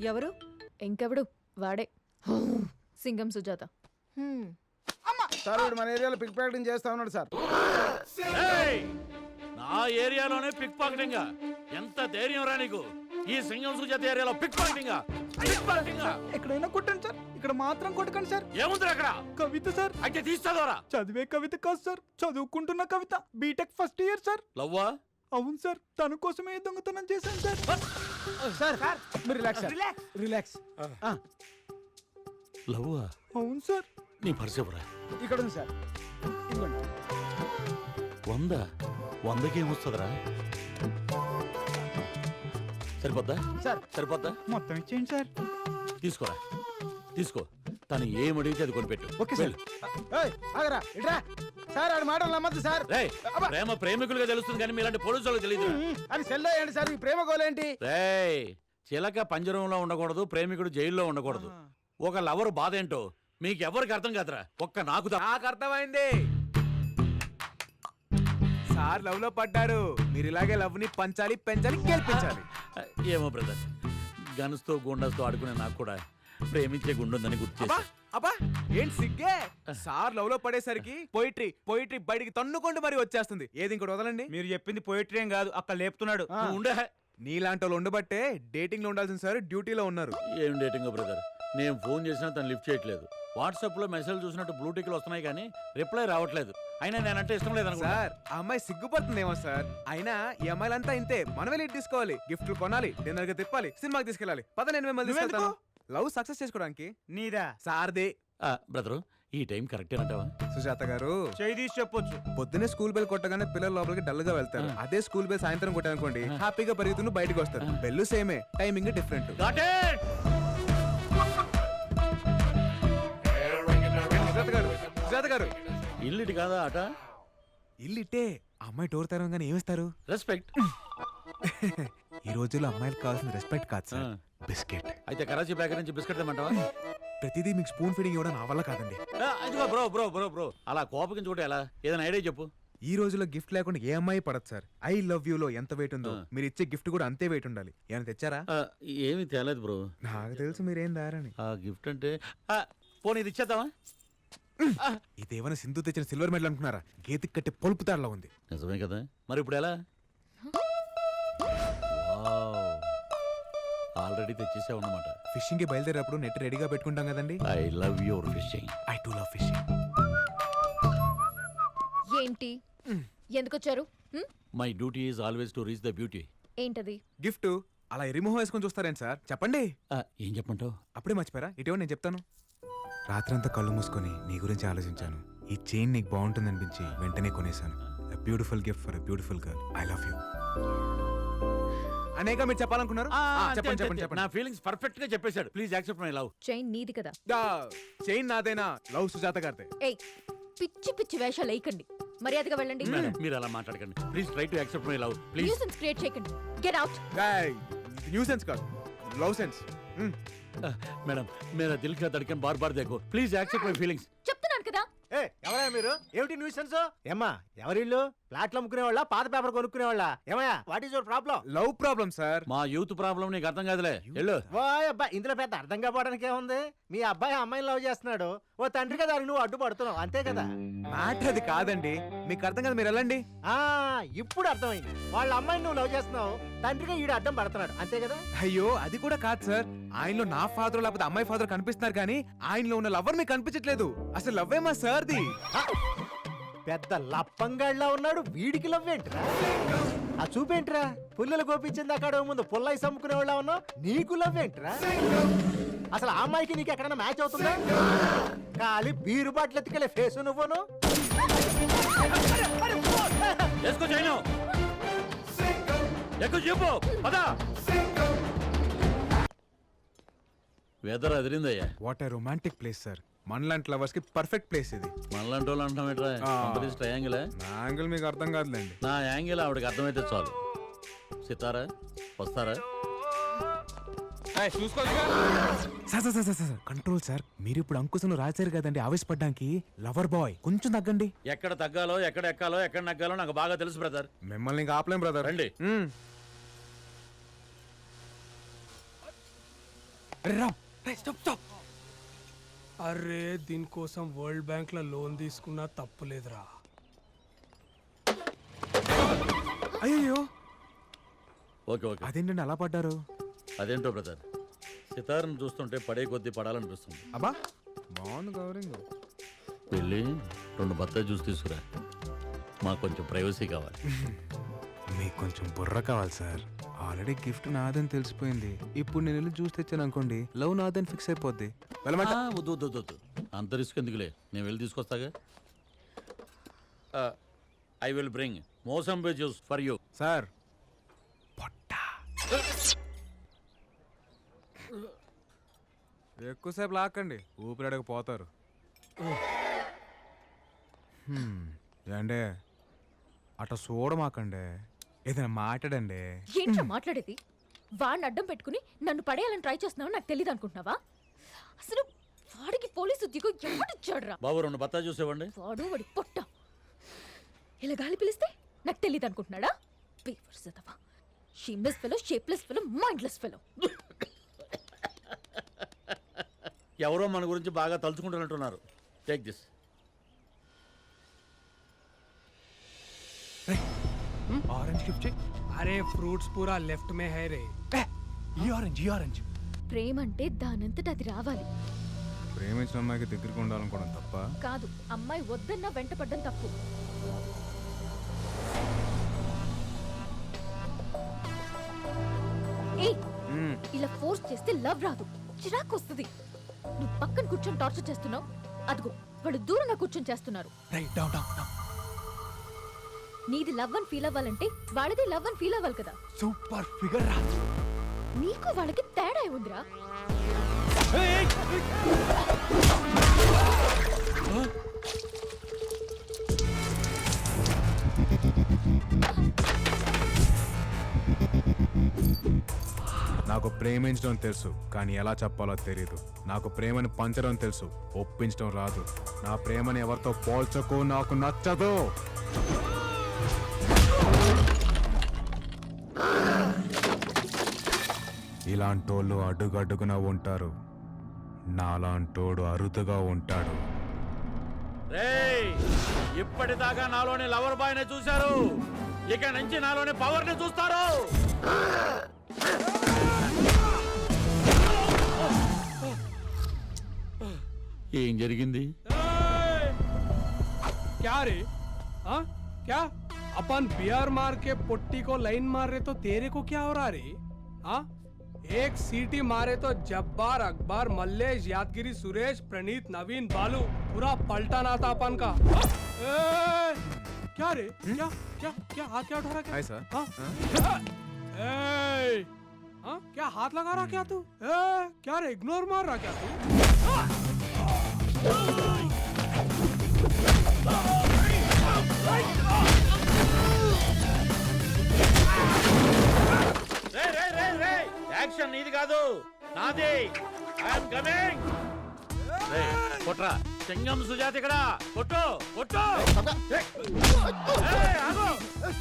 ఎవరు? ఇంకెవడు? వాడే. సింగం సుజాత. హ్మ్. సార్ వీడు మన ఏరియాలో పిక్ ప్యాకెటింగ్ చేస్తా ఉన్నాడు సార్. ఏయ్! నా ఏరియాలోనే పిక్ పాకెటింగ్ ఎంత ధైర్యం రా నీకు? ఈ సింగం సుజాత ఏరియాలో పిక్ పాకెటింగ్ పిక్ పాకెటింగ్ ఎక్కడైనా కొట్టండి సార్. ఇక్కడ మాత్రం కొట్టకండి సార్. ఏముంది అక్కడ? కవిత సార్. అయితే తీస్తాదోరా చదివే కవిత కాదు సార్. చదువుకుంటున్న Kavitha. BTech first year sir. లవ్వా? అవును సార్. తన కోసమే ఈ దొంగతనం చేశాను సార్. సార్ మీరు రిలాక్స్ సార్. రిలాక్స్ ఆ, లవ్వా? అవును సార్. నీ పరిసేపురా ఇక్కడ ఉంది సార్. ఇదిగోండి. వంద? వందకి ఏమొస్తుందిరా సరిపోద్దా? సార్. సరిపోద్దా? మొత్తం ఇచ్చేయండి సార్. తీసుకోరా. తీసుకో. తను ఏం అడిగితే అది కొనిపెట్టు. Okay sir. ఏయ్, ఆగరా. ఇట్రా. సార్ ఆడి మాటలు నమ్మద్దు సార్. రేయ్ అబ్బా. ప్రేమ ప్రేమికులుగా తెలుస్తుంది కానీ మీలాంటి పోలీసు వాళ్ళకి తెలియదు అది సెల్ అయ్యండి సార్ ఈ ప్రేమ గోలేంటి రేయ్ చిలక పంజరంలో ఉండకూడదు ప్రేమికుడు జైల్లో ఉండకూడదు. ఒక లవర్ బాధ ఏంటో మీకు ఎవరికి అర్థం కాదురా? ఒక్క నాకు నాకు అర్థమైంది. సార్ లవ్లో పడ్డారు మీరు ఇలాగే లవ్ని పంచాలి పెంచాలి గెలిపించాలి. ఏమో బ్రదర్. గన్స్తో గుండాస్తో ఆడుకునే నాకు కూడా ప్రేమించే గుండుందని గుర్తు చేశా. అబ్బా ఏంటి సిగ్గే? సార్ లవ్లో పడేసరికి పోయిట్రీ పోయిట్రీ బయటికి తన్నుకుంటూ మరి వచ్చేస్తుంది. ఏది ఇంకోటి వదలండి? మీరు చెప్పింది పోయిటరీ ఏం కాదు అక్కడ లేపుతున్నాడు. నువ్వు ఉండే. నీలాంటి వాళ్ళు ఉండబట్టే డేటింగ్లో ఉండాల్సిన సార్ డ్యూటీలో ఉన్నారు. ఏం డేటింగ్ బ్రదర్ నేను ఫోన్ చేసినా తను లిఫ్ట్ చేయట్లేదు. వాట్సాప్లో మెసేజ్ చూసినట్టు బ్లూటిక్లు వస్తున్నాయి కానీ రిప్లై రావట్లేదు. అయినా నేనంటే ఇష్టం లేదు సార్ ఆ అమ్మాయి సిగ్గుపడుతుందేమో సార్. అయినా ఈ అమ్మాయిలంతా ఇంతే. మనమే లీడ్ తీసుకోవాలి. గిఫ్ట్లు కొనాలి డిన్నర్గా తిప్పాలి సినిమాకి తీసుకెళ్ళాలి. పద నేను మిమ్మల్ని తీసుకెళ్తాను. లవ్ సక్సెస్ చేసుకోవడానికి నీదా? సార్దే. బ్రదర్ ఈ టైం కరెక్టే అంటావా? సుజాత గారు చేయి తీసి చెప్పొచ్చు. పొద్దున్నే స్కూల్ బెల్ కొట్టగానే పిల్లలు లోపలికి డల్గా వెళ్తారు అదే స్కూల్ బెల్ సాయంత్రం కొట్టానుకోండి హ్యాపీగా పరిగెత్తును బయటకు వస్తారు. బెల్లు సేమే టైమింగ్ డిఫరెంట్! సుజాత గారు సుజాత గారు. ఇల్లుటి కాదా ఆట? ఇల్లు ఇట్టే అమ్మాయి డోర్ తెరవగానే ఏమిస్తారు? రెస్పెక్ట్ ఈ రోజుల్లో అమ్మాయిలకు కావాల్సిన రెస్పెక్ట్ కాదు సార్. బిస్కెట్. అయితే కరాచీ బేకరీ నుంచి బిస్కెట్ తెమ్మంటావా? ప్రతిదీ మీకు స్పూన్ ఫీడింగ్ ఇవ్వడం నా వల్ల కాదండి. ఆ, ఇదిగో బ్రో బ్రో బ్రో బ్రో. అలా కోపగించుకుంటే ఎలా? ఏదైనా ఐడియా చెప్పు. ఈ రోజుల్లో గిఫ్ట్ లేకుండా ఏ అమ్మాయి పడదు సార్. ఐ లవ్ యూ లో ఎంత వెయిట్ ఉందో. మీరు ఇచ్చే గిఫ్ట్ కూడా అంతే వెయిట్ ఉండాలి. ఏమైనా తెచ్చారా? ఏమీ తేలేదు బ్రో. నాకు తెలుసు మీరేం దారని. ఆ గిఫ్ట్ అంటే ఆ, పోనీ ఇది ఇచ్చేద్దామా? ఇదేమైనా సింధు తెచ్చిన సిల్వర్ మెడల్ అనుకున్నారా? గేతికి కట్టే పొలుపు తాడలా ఉంది. నిజమే కదా. మరి ఇప్పుడు ఎలా? ఆల్రెడీ తెచ్చేసావు అన్నమాట. ఫిషింగ్కి బయలుదేరేటప్పుడు నెట్ రెడీగా పెట్టుకుంటాం కదండి. I love your fishing. I too love fishing. ఏంటి? ఎందుకొచ్చారు? హ్మ్? My duty is always to reach the beauty ఏంటది? గిఫ్ట్ అలా ఎరిమోహం వేసుకొని చూస్తారేంటి సార్? చెప్పండి. ఏం చెప్పంటావు అప్పుడే మర్చిపోయారా? ఇటీవల నేను చెప్తాను. రాత్రంతా కళ్ళు మూసుకొని నీ గురించి ఆలోచించాను. ఈ చైన్ నీకు బాగుంటుంది అనిపించి వెంటనే కొనేశాను. Beautiful gift for beautiful girl I love you అనేక మీరు చెప్పాలనుకున్నారు? ఆ, చెప్పండి చెప్పండి నా చెప్పండి. ఫీలింగ్స్ పర్ఫెక్ట్గా చెప్పేశాడు. Please accept my love chain నీది కదా. చైన్ నాదేనా? లవ్ సుజాత గారిదే. ఏయ్ పిచ్చి పిచ్చి వేషాలు వేయకండి. మర్యాదగా వెళ్ళండి. మీరు అలా మాట్లాడకండి. Please try to accept my love please nuisance create చేయకండి. గెట్ అవుట్ న్యూ సెన్స్ కాదు. లవ్ సెన్స్ మేడం మేరా దిల్ కా ధడ్కన్ బార్ బార్ దేఖో. ప్లీజ్ యాక్సెప్ట్ మై ఫీలింగ్స్ చెప్తున్నాను కదా. ఏ ఎవరయ్యా మీరు? ఏమిటి న్యూసెన్స్ ఏమ్మా ఎవరిల్లు ప్లాట్లు అమ్ముకునే వాళ్ళ పాత పేపర్ కొనుక్కునే వాళ్ళ ఏమయ్యా? What is your problem love problem sir. మా యూత్ ప్రాబ్లం నీకు అర్థం కాదులే. వెళ్ళు. ఓయ్ అబ్బాయి ఇందులో పెద్ద అర్థం కావడానికి ఏముంది? మీ అబ్బాయి అమ్మాయిని లవ్ చేస్తున్నాడు. ఓ తండ్రి కదా నువ్వు అడ్డుపడుతున్నావు అంతే కదా? మ్యాటర్ అది కాదండి. మీకు అర్థం కదా మీరు వెళ్ళండి. ఆ ఇప్పుడు అర్థమైంది. వాళ్ళ అమ్మాయిని నువ్వు లవ్ చేస్తున్నావు తండ్రిగా ఈడు అడ్డం పడుతున్నాడు అంతే కదా? అయ్యో అది కూడా కాదు సార్. ఆయనలో నా ఫాదర్ లేకపోతే అమ్మాయి ఫాదర్ కనిపిస్తున్నారు కానీ ఆయనలో ఉన్న లవర్ మీకు కనిపించట్లేదు. అసలు లవ్వే మా సార్ది? పెద్ద లప్పంగాడిలా ఉన్నాడు వీడికి లవ్ ఏంట్రా ఆ చూపేంట్రా? పుల్లలు గోపించింది అక్కడ ముందు పుల్లయి సమ్ముకునే వాళ్ళ ఉన్నావు నీకు లవ్ ఏంట్రా అసలు ఆ అమ్మాయికి నీకు ఎక్కడైనా మ్యాచ్ అవుతుందా? ఖాళీ బీరు బాటిల్ ఎత్తుకెళ్ళే ఫేస్ నువ్వును? వేసుకో చేయను ఎక్కువ చెప్పు పదా. Weather అదిరిందయ్యా. What a romantic place sir మనలాంటి లవర్స్కి పర్ఫెక్ట్ ప్లేస్ ఇది. మనలాంటి వాళ్ళు అంటాం. కంపెనీస్ ట్రయాంగిల్ నా యాంగిల్ మీకు అర్థం కాదులేండి. నా యాంగిల్ ఆవిడకి అర్థమైతే చాలు. సితారా? వస్తారా? Sir sir sir sir sir control sir మీరు ఇప్పుడు అంకుశను రాశారు కదండి ఆవేశపడ్డానికి లవర్ బాయ్ కొంచెం తగ్గండి. ఎక్కడ తగ్గాలో ఎక్కడ ఎక్కాలో ఎక్కడ నగ్గాలో నాకు బాగా తెలుసు బ్రదర్ మిమ్మల్ని ఇంకా ఆపలేం బ్రదర్ రండి. స్టాప్ స్టాప్ అరే దీనికోసం వరల్డ్ బ్యాంక్లో లోన్ తీసుకున్నా తప్పులేదురా అయ్యో ఓకే ఓకే. అదేంటండి అలా పడ్డారు? అదేంటో బ్రదర్ సితార్ను చూస్తుంటే పడే కొద్దీ పడాలనిపిస్తుంది. అబ్బా! బాగుంది కవరింగ్ వెళ్ళి రెండు బత్తాయి జ్యూస్ తీసుకురా. మాకు కొంచెం ప్రైవసీ కావాలి. మీకు కొంచెం బుర్ర కావాలి సార్. ఆల్రెడీ గిఫ్ట్ నాదని తెలిసిపోయింది. ఇప్పుడు నేను వెళ్ళి జ్యూస్ తెచ్చాను అనుకోండి లవ్ నాదని ఫిక్స్ అయిపోద్ది. వెళ్ళమంట. ఆ, వద్దు వద్దు వద్దు, వద్దు. అంత రిస్క్ ఎందుకులే? నేను వెళ్ళి తీసుకొస్తాగా? I will bring mosambi juice for you sir. పొట్ట. ఎక్కువసేపు లాక్కండి. ఊపిరాడక పోతారు. హ్మ్, ఏండే? అట్ట చూడమాకండి ఏదైనా మాట్లాడండి. ఏంట్రా మాట్లాడేది? వాడిని అడ్డం పెట్టుకుని నన్ను పడేయాలని ట్రై చేస్తున్నావు నాకు తెలియదు అనుకుంటున్నావా అసలు వాడికి పోలీసు ఉద్యోగం ఎవడిచ్చాడురా బాబు రెండు బత్తాయి జ్యూస్ ఇవ్వండి వాడు వాడి పొట్ట. ఇలా గాలి పిలిస్తే నాకు తెలియదు అనుకుంటున్నాడా? Papers shameless fellow shapeless fellow mindless fellow ఎవరో మన గురించి బాగా తలుచుకుంటున్నట్టున్నారు. టేక్ దిస్ ఆరెంజ్ గిఫ్ట్ అరే ఫ్రూట్స్ పూరా లెఫ్ట్ మే హై రే. ఈ ఆరెంజ్ ఈ ఆరెంజ్ ప్రేమ అంటే దానంతట అది రావాలి. ప్రేమించిన అమ్మాయికి దగ్గరికి ఉండాలనుకోవడం తప్ప? కాదు అమ్మాయి వద్దన్నా వెంటపడ్డం తప్పు. ఏయ్ మ్మ్. ఇలా ఫోర్స్ చేస్తే లవ్ రాదు. చిరాకు వస్తుంది. నువ్వు పక్కన కూర్చొని టార్చర్ చేస్తున్నావు? అదిగో వాళ్ళు దూరంగా కూర్చొని చేస్తున్నారు. రైట్ డౌన్ డౌన్ డౌన్ నీది లవ్ అని ఫీల్ అవ్వాలంటే వాళ్ళది లవ్ అని ఫీల్ అవ్వాలి కదా. సూపర్ ఫిగర్ రా నీకు వాళ్ళకి తేడా ఉందిరా నాకు ప్రేమించడం తెలుసు కానీ ఎలా చెప్పాలో తెలియదు నాకు ప్రేమను పంచడం తెలుసు ఒప్పించడం రాదు. నా ప్రేమను ఎవరితో పోల్చకు నాకు నచ్చదు. ఇలాంటోళ్ళు అడుగడుగున ఉంటారు నాలాంటోడు అరుదుగా ఉంటాడు రేయ్ ఇప్పటిదాకా నాలోని లవర్ బాయ్ నే చూశారు ఇక నుంచి నాలోని పవర్ ని చూస్తారు ఏం జరిగింది क्या रे हाँ क्या अपन बियर मार के पुट्टी को लाइन मार रहे तो तेरे को क्या हो रहा रे हाँ एक सीटी मारे तो जब्बार अकबर मल्लेश यादगिरी सुरेश प्रणीत नवीन बालू पूरा पलटाना था अपन का। हाँ? ए, क्या रे? क्या क्या क्या हाथ क्या उठा रहा क्या? सर। हाँ? ए, हाँ? क्या हाथ लगा रहा क्या तू? ए, क्या रे इग्नोर मार रहा क्या तू? యాక్షన్ నీది కాదు. నాది. ఐఎమ్ కమింగ్ కొట్రా. సింగం సుజాత ఇక్కడ. కొట్టు కొట్టు. ఏయ్, ఆగు.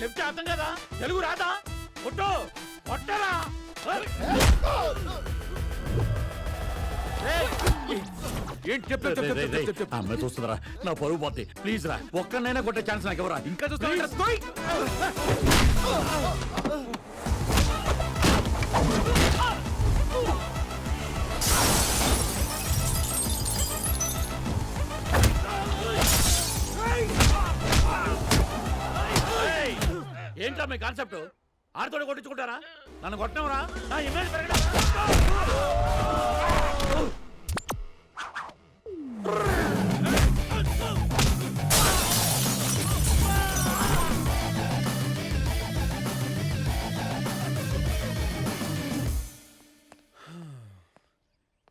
చెప్తే అర్థం కదా? తెలుగు రాదా? కొట్టు. కొట్టరా. ఏంటి అమ్మాయి చూస్తుందిరా. నా పరువు పోతే. ప్లీజ్ రా. ఒక్కనైనా కొట్టే ఛాన్స్ నాకు ఎవరా ఇంకా చూస్తా ఏంటా మీ కాన్సెప్ట్ ఆడితోటి కొట్టించుకుంటారా? నన్ను కొట్టనవరా? నా ఇమేజ్ పెరగడం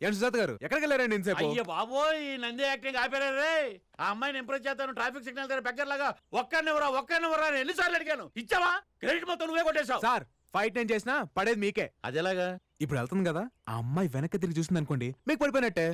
ఏంటి సుజాత గారు? ఎక్కడికి వెళ్ళారండి ఇంతసేపు? అయ్య బాబోయ్ ఈ నంది యాక్టింగ్ ఆపారా రే. ఆ అమ్మాయిని ఇంప్రెస్ చేస్తాను ట్రాఫిక్ సిగ్నల్ దగ్గర బెగ్గర లాగా ఒక్కనివరా ఒక్కనివరా అని ఎన్నిసార్లు అడిగాను. ఇచ్చావా? క్రెడిట్ మొత్తం నువ్వే కొట్టేశావు. సార్ ఫైట్ నేను చేసినా పడేది మీకే. అదేలాగా? ఇప్పుడు వెళ్తుంది కదా ఆ అమ్మాయి వెనక్కి తిరిగి చూసింది అనుకోండి మీకు పడిపోయినట్టే.